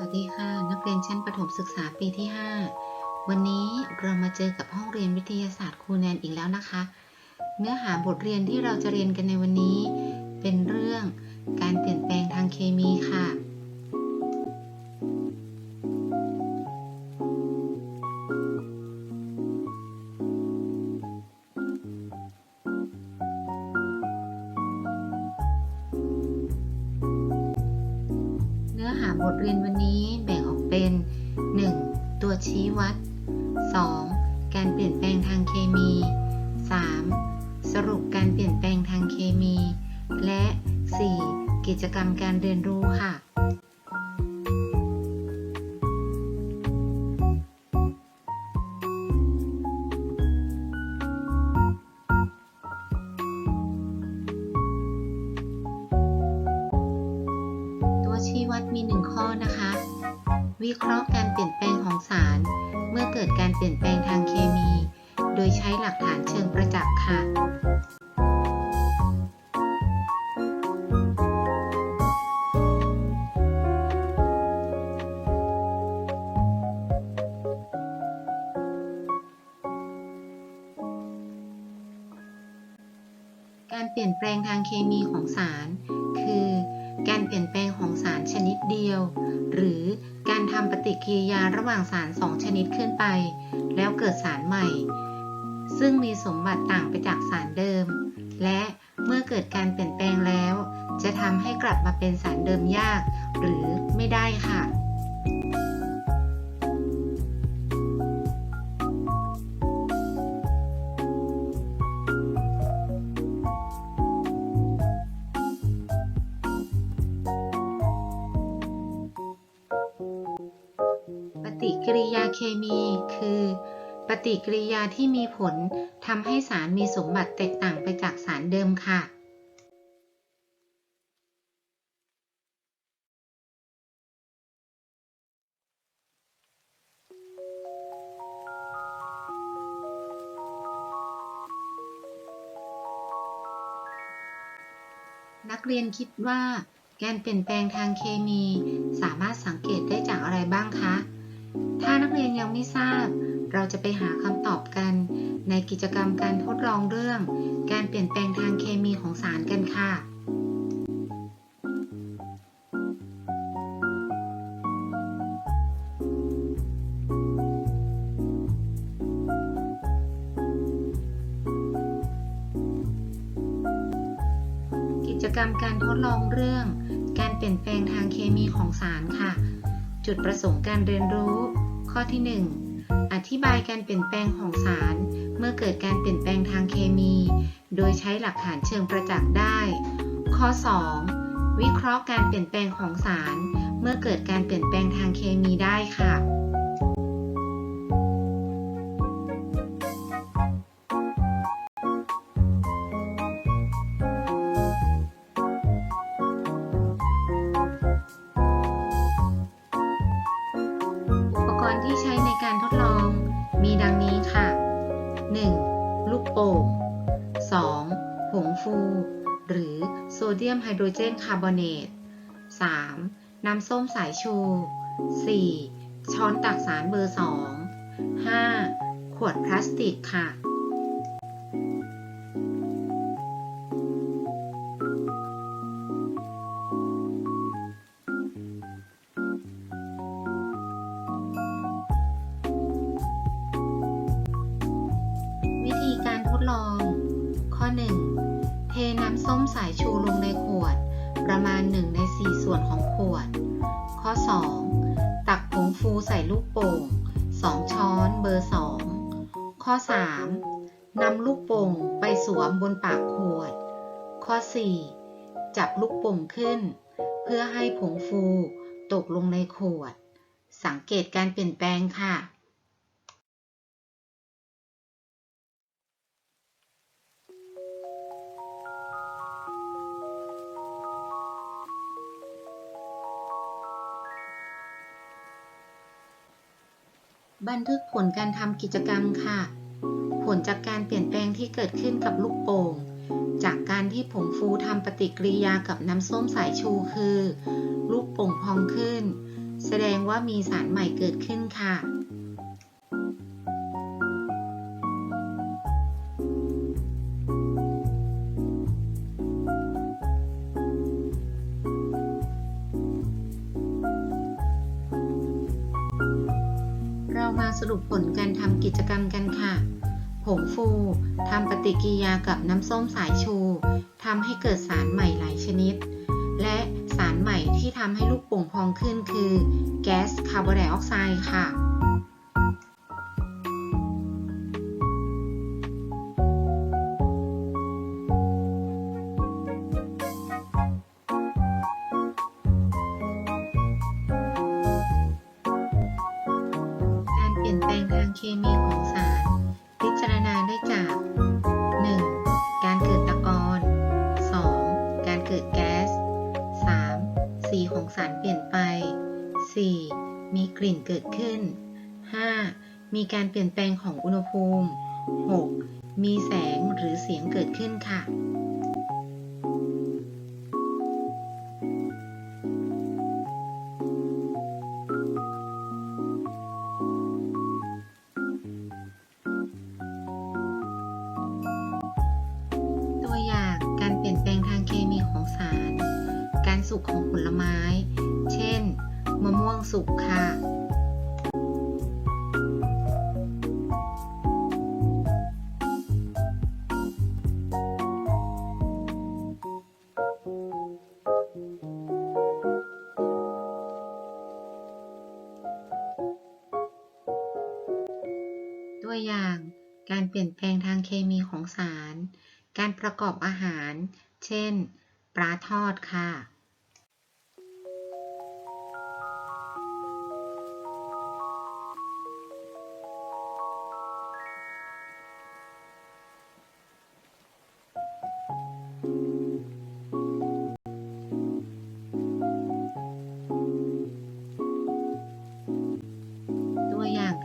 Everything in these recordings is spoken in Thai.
วัสดีค่ะ นักเรียนชั้นประถมศึกษาปีที่ 5 วันนี้เรามาเจอกับห้องเรียนวิทยาศาสตร์ครูแนนอีกแล้วนะคะ เนื้อหาบทเรียนที่เราจะเรียนกันในวันนี้ 1. ตัวชี้วัด 2. การเปลี่ยนแปลงทางเคมี 3. สรุปการเปลี่ยนแปลงทางเคมี และ 4. กิจกรรมการเรียนรู้ค่ะตัวชี้วัดมีหนึ่งข้อนะคะ วิเคราะห์การเปลี่ยนแปลงของสาร เมื่อเกิดการเปลี่ยนแปลงทางเคมี โดยใช้หลักฐานเชิงประจักษ์ค่ะการเปลี่ยนแปลงทางเคมีของสาร คือ การเปลี่ยนแปลงของสารชนิดเดียว หรือ การทำปฏิกิริยาระหว่างสารสองชนิดขึ้นไป แล้วเกิดสารใหม่ ซึ่งมีสมบัติต่างไปจากสารเดิม และเมื่อเกิดการเปลี่ยนแปลงแล้ว จะทำให้กลับมาเป็นสารเดิมยาก หรือไม่ได้ค่ะ มีคือ ปฏิกิริยาที่มีผลทำให้สารมีสมบัติแตกต่างไปจากสารเดิมค่ะนักเรียนคิดว่าการเปลี่ยนแปลงทางเคมี สามารถสังเกตได้จากอะไรบ้างคะ ถ้านักเรียนยังไม่ทราบ เราจะไปหาคำตอบกันในกิจกรรมการทดลองเรื่อง การเปลี่ยนแปลงทางเคมีของสารกันค่ะกิจกรรมการทดลองเรื่อง การเปลี่ยนแปลงทางเคมีของสารค่ะ จุดประสงค์การเรียนรู้ ข้อที่ 1 อธิบายการเปลี่ยนแปลงของสาร เมื่อเกิดการเปลี่ยนแปลงทางเคมี โดยใช้หลักฐานเชิงประจักษ์ได้ ข้อ 2 วิเคราะห์การเปลี่ยนแปลงของสาร เมื่อเกิดการเปลี่ยนแปลงทางเคมีได้ค่ะ การทดลองมีดังนี้ค่ะ 1. ลูกโป่ง 2. ผงฟู หรือโซเดียมไฮโดรเจนคาร์บอเนต 3. น้ำส้มสายชู 4. ช้อนตักสารเบอร์ 2 5. ขวดพลาสติกค่ะ ชูลงในขวด ประมาณ 1 ใน 4 ส่วนของขวด ข้อ 2 ตักผงฟูใส่ลูกโป่ง 2 ช้อนเบอร์ 2 ข้อ 3 นำลูกโป่งไปสวมบนปากขวด ข้อ 4 จับลูกโป่งขึ้น เพื่อให้ผงฟูตกลงในขวด สังเกตการเปลี่ยนแปลงค่ะ บันทึกผลการทำกิจกรรมค่ะ ผลจากการเปลี่ยนแปลงที่เกิดขึ้นกับลูกโป่ง จากการที่ผงฟูทำปฏิกิริยากับน้ำส้มสายชูคือ ลูกโป่งพองขึ้น แสดงว่ามีสารใหม่เกิดขึ้นค่ะ กิจกรรมกันค่ะ ผงฟูทำปฏิกิริยากับน้ำส้มสายชูทำให้เกิดสารใหม่หลายชนิด และสารใหม่ที่ทำให้ลูกโป่งพองขึ้นคือ แก๊สคาร์บอนไดออกไซด์ค่ะ ลี่ยนแปลงทางเคมีของสาร พิจารณาได้จาก 1. การเกิดตะกอน 2. การเกิดแก๊ส 3. สีของสารเปลี่ยนไป 4. มีกลิ่นเกิดขึ้น 5. มีการเปลี่ยนแปลงของอุณหภูมิ 6. มีแสงหรือเสียงเกิดขึ้นค่ะ สุกค่ะ ตัวอย่างการเปลี่ยนแปลงทางเคมีของสาร การประกอบอาหาร เช่น ปลาทอดค่ะ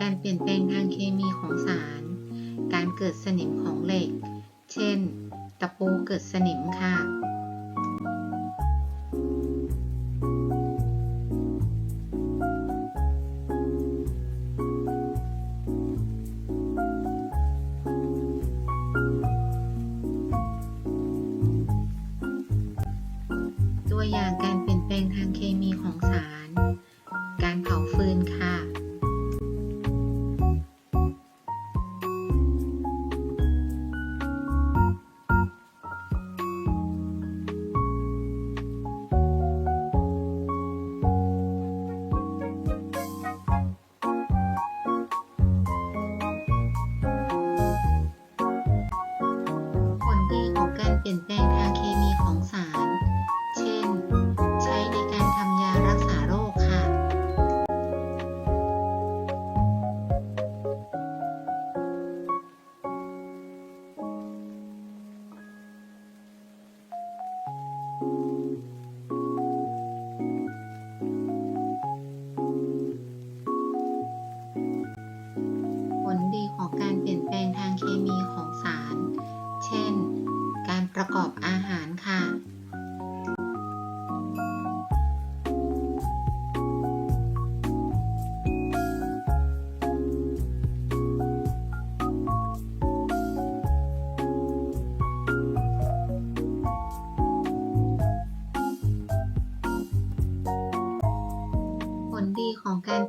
การเปลี่ยนแปลงทางเคมีของสาร การเกิดสนิมของเหล็ก เช่น ตะปูเกิดสนิมค่ะตัวอย่างการ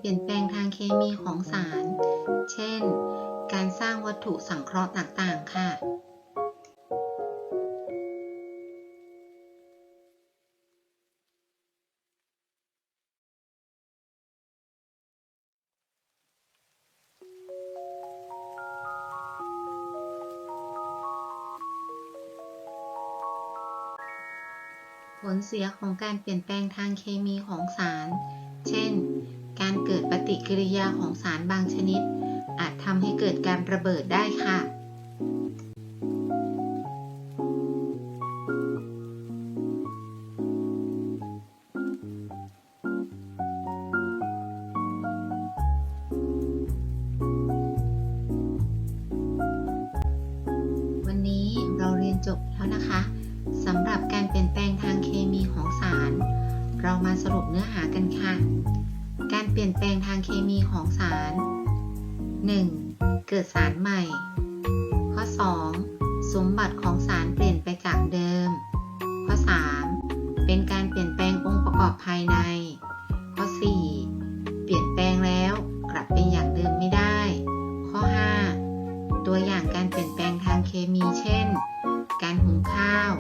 ปลี่ยนแปลงทางเคมีของสาร เช่น การสร้างวัตถุสังเคราะห์ต่างๆ ค่ะ ผลเสียของการเปลี่ยนแปลงทางเคมีของสาร เช่น การเกิดปฏิกิริยาของสารบางชนิด อาจทำให้เกิดการระเบิดได้ค่ะ วันนี้เราเรียนจบแล้วนะคะสำหรับการเปลี่ยนแปลงทางเคมีของสาร เรามาสรุปเนื้อหากันค่ะ เปลี่ยนแปลงทางเคมีของสาร 1. เกิดสารใหม่ ข้อ 2. สมบัติของสารเปลี่ยนไปจากเดิม ข้อ 3. เป็นการเปลี่ยนแปลงองค์ประกอบภายใน ข้อ 4. เปลี่ยนแปลงแล้วกลับเป็นอย่างเดิมไม่ได้ ข้อ 5. ตัวอย่างการเปลี่ยนแปลงทางเคมีเช่น การหุงข้าว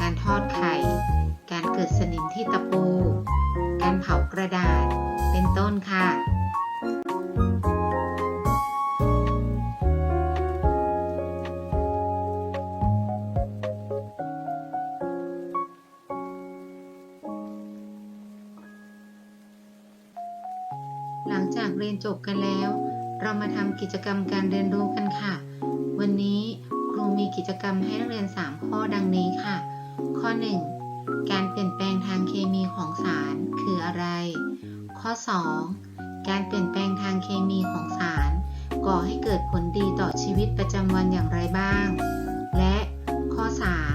การทอดไข่ การเกิดสนิมที่ตะปู การเผากระดาษ หลังจากเรียนจบกันแล้ว เรามาทำกิจกรรมการเรียนรู้กันค่ะ วันนี้ครูมีกิจกรรมให้นักเรียน 3 ข้อดังนี้ค่ะ ข้อ 1 การเปลี่ยนแปลงทางเคมีของสารคืออะไร ข้อ 2 การเปลี่ยนแปลงทางเคมีของสาร ก่อให้เกิดผลดีต่อชีวิตประจำวันอย่างไรบ้าง และข้อ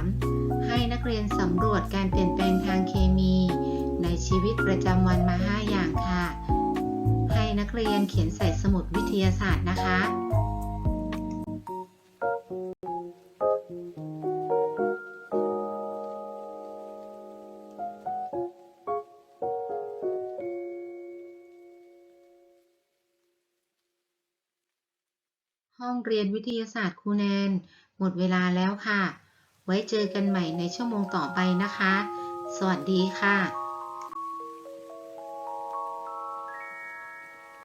3 ให้นักเรียนสำรวจการเปลี่ยนแปลงทางเคมี ในชีวิตประจำวันมา 5 อย่างค่ะ นักเรียนเขียนใส่สมุดวิทยาศาสตร์นะคะห้องเรียนวิทยาศาสตร์ครูแนน หมดเวลาแล้วค่ะ ไว้เจอกันใหม่ในชั่วโมงต่อไปนะคะ สวัสดีค่ะ